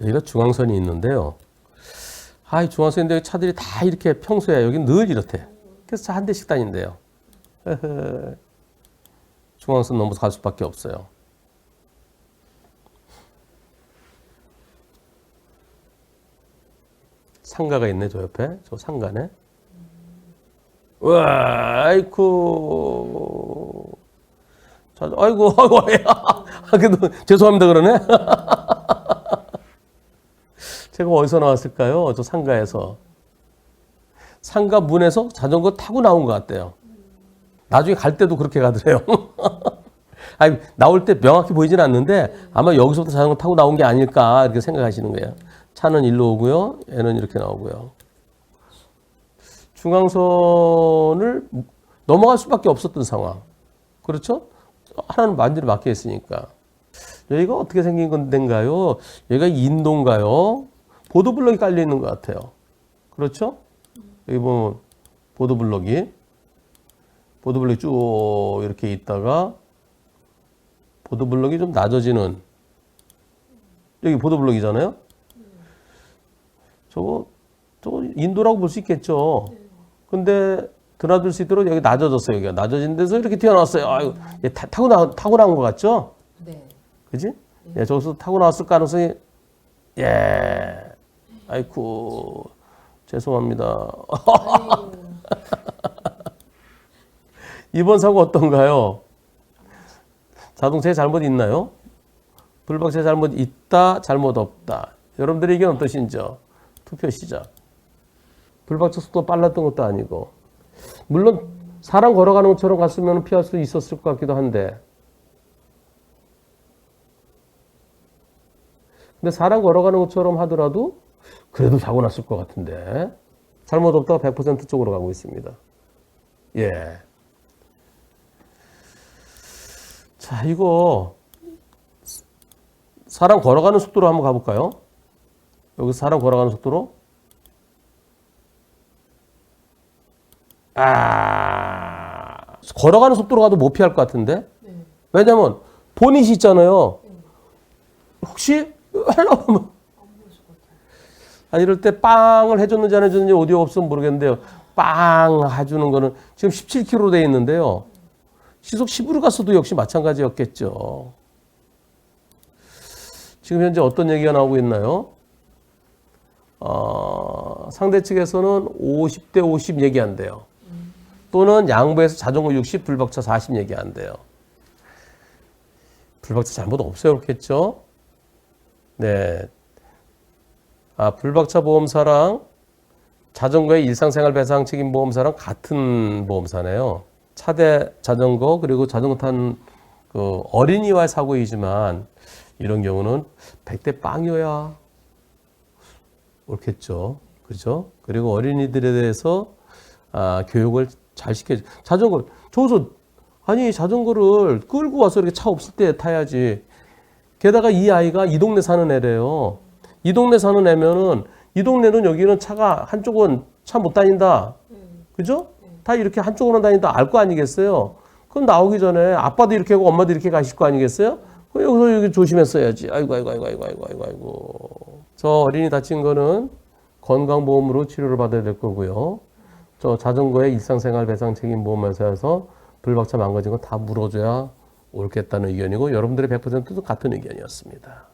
여기가 중앙선이 있는데요. 아, 이 중앙선인데 차들이 다 이렇게 평소에 여기 늘 이렇대. 그래서 차 한 대씩 다닌대요. 중앙선 넘어서 갈 수밖에 없어요. 상가가 있네, 저 옆에. 저 상가네. 와, 아이쿠. 자, 아이고, 아이고, 야. 아, 죄송합니다, 그러네. 제가 어디서 나왔을까요? 저 상가에서. 상가 문에서 자전거 타고 나온 것 같대요. 나중에 갈 때도 그렇게 가더래요. 아니, 나올 때 명확히 보이진 않는데 아마 여기서부터 자전거 타고 나온 게 아닐까 이렇게 생각하시는 거예요. 차는 일로 오고요. 얘는 이렇게 나오고요. 중앙선을 넘어갈 수밖에 없었던 상황. 그렇죠? 하나는 완전히 막혀 있으니까. 여기가 어떻게 생긴 건데인가요? 여기가 인도인가요? 보도블럭이 깔려 있는 것 같아요. 그렇죠? 여기 보면 보도블럭이 보도블럭이 쭉 이렇게 있다가 보도블럭이 좀 낮아지는 여기 보도블럭이잖아요. 저거 저거 인도라고 볼 수 있겠죠. 근데 드나들 수 있도록 여기 낮아졌어요. 여기가 낮아진 데서 이렇게 튀어나왔어요. 아유, 얘 타, 타고 나 타고 나온 것 같죠? 네. 그지? 예, 저기서 타고 나왔을 가능성이 예. 아이쿠 죄송합니다. 이번 사고 어떤가요? 자동차에 잘못 있나요? 불박차에 잘못 있다, 잘못 없다. 여러분들의 의견 어떠신지요? 투표 시작. 불박차 속도가 빨랐던 것도 아니고. 물론 사람 걸어가는 것처럼 갔으면 피할 수 있었을 것 같기도 한데. 근데 사람 걸어가는 것처럼 하더라도 그래도 사고 났을 것 같은데. 잘못 없다가 100% 쪽으로 가고 있습니다. 예. 자, 이거 사람 걸어가는 속도로 한번 가볼까요? 여기 사람 걸어가는 속도로. 아, 걸어가는 속도로 가도 못 피할 것 같은데? 네. 왜냐면 보닛이 있잖아요. 혹시 하려고 하면 아, 이럴 때 빵을 해줬는지 안 해줬는지 오디오 없으면 모르겠는데요. 빵 해주는 거는 지금 17km로 돼 있는데요. 시속 10으로 갔어도 역시 마찬가지였겠죠. 지금 현재 어떤 얘기가 나오고 있나요? 어, 상대 측에서는 50대 50 얘기한대요. 또는 양보해서 자전거 60, 불박차 40 얘기한대요. 불박차 잘못 없어요겠죠? 네. 아, 불박차 보험사랑 자전거의 일상생활 배상 책임 보험사랑 같은 보험사네요. 차대 자전거 그리고 자전거 탄 그 어린이와의 사고이지만 이런 경우는 100대 빵이어야 옳겠죠. 그죠? 그리고 어린이들에 대해서 아, 교육을 잘 시켜. 자전거 저기서 아니 자전거를 끌고 와서 이렇게 차 없을 때 타야지. 게다가 이 아이가 이 동네 사는 애래요. 이 동네 사는 애면은 이 동네는 여기는 차가 한쪽은 차 못 다닌다. 그죠? 다 이렇게 한쪽으로 다닌다 알 거 아니겠어요? 그럼 나오기 전에 아빠도 이렇게 하고 엄마도 이렇게 가실 거 아니겠어요? 그럼 여기서 여기 조심했어야지. 아이고, 아이고, 아이고, 아이고, 아이고, 아이고, 아이고. 저 어린이 다친 거는 건강보험으로 치료를 받아야 될 거고요. 저 자전거의 일상생활 배상 책임 보험회사에서 불박차 망가진 거 다 물어줘야 옳겠다는 의견이고 여러분들의 100%도 같은 의견이었습니다.